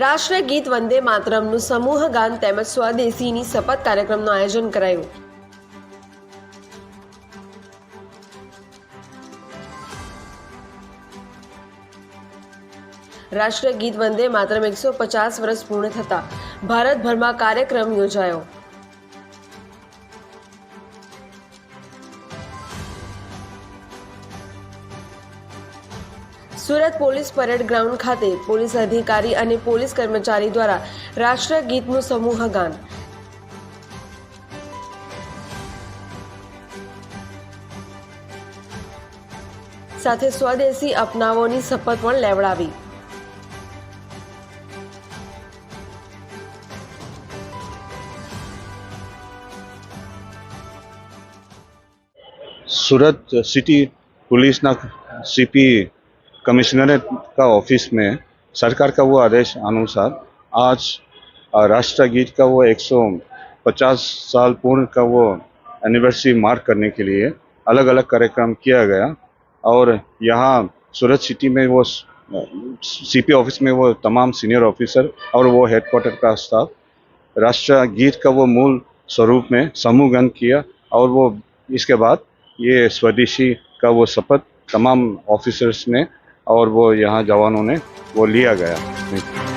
રાષ્ટ્રીય ગીત વંદે માતરમનું સમૂહ ગાન તેમજ સ્વદેશીની શપથ કાર્યક્રમનું આયોજન કરાયું. રાષ્ટ્રીય ગીત વંદે માતરમ એકસો પચાસ વર્ષ પૂર્ણ થતા ભારતભરમાં કાર્યક્રમ યોજાયો. સુરત પોલીસ પરેડ ગ્રાઉન્ડ ખાતે પોલીસ અધિકારી અને પોલીસ કર્મચારી દ્વારા રાષ્ટ્રીય ગીતનું સમૂહ ગાન. સાથે સ્વદેશી અપનાવોની શપથ પણ લેવડાવી. સુરત સિટી પોલીસના સીપી कमिश्नरेट का ऑफ़िस में सरकार का वो आदेश अनुसार आज अ, राष्ट्र गीत का वो 150 साल पूर्ण का वो एनिवर्सरी मार्क करने के लिए अलग अलग कार्यक्रम किया गया और यहाँ सूरत सिटी में वो सीपी ऑफ़िस में वो तमाम सीनियर ऑफिसर और वो हेडक्वार्टर का स्टाफ राष्ट्र गीत का वो मूल स्वरूप में समूह समूहगन किया और वो इसके बाद ये स्वदेशी का वो शपथ तमाम ऑफिसर्स ने और वो यहाँ जवानों ने वो लिया गया